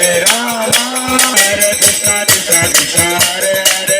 Hare Rama, Hare Krishna, Krishna Krishna, Hare Hare.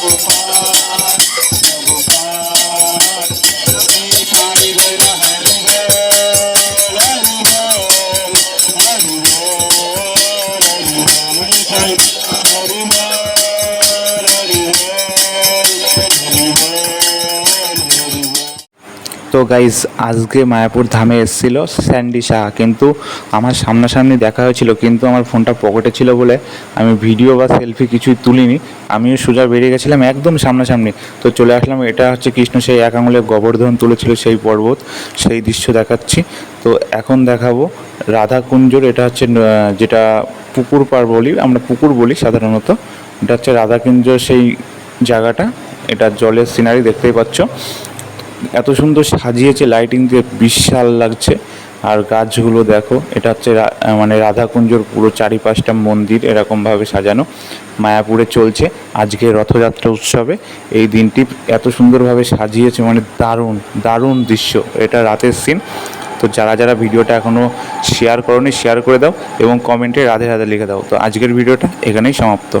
Hari Hari তো guys আজকে মায়াপুর ধামে এসেছিল স্যান্ডি শাহ। কিন্তু আমার সামনাসামনি দেখা হয়েছিল, কিন্তু আমার ফোনটা পকেটে ছিল বলে আমি ভিডিও বা সেলফি কিছুই তুলিনি। আমিও সোজা বেরিয়ে গেছিলাম একদম সামনাসামনি। তো চলে আসলাম, এটা হচ্ছে কৃষ্ণ সেই এক আঙুলে গোবর্ধন তুলেছিল সেই পর্বত, সেই দৃশ্য দেখাচ্ছি। তো এখন দেখাবো রাধাকুঞ্জর, এটা হচ্ছে যেটা পুকুর পার বলি, আমরা পুকুর বলি সাধারণত। এটা হচ্ছে রাধাকুঞ্জর সেই জায়গাটা, এটা জলের সিনারি দেখতেই পাচ্ছ। এত সুন্দর সাজিয়েছে লাইটিং দিয়ে বিশাল লাগছে। আর গাছগুলো দেখো, এটা হচ্ছে মানে রাধাকুঞ্জর পুরো চারিপাশটা মন্দির, এরকমভাবে সাজানো, মায়াপুরে চলছে। আজকে রথযাত্রা উৎসবে এই দিনটি এত সুন্দরভাবে সাজিয়েছে মানে দারুণ দারুণ দৃশ্য। এটা রাতের সিন তো যারা যারা ভিডিওটা এখনও শেয়ার করনি শেয়ার করে দাও এবং কমেন্টে রাধে রাধে লিখে দাও। তো আজকের ভিডিওটা এখানেই সমাপ্ত।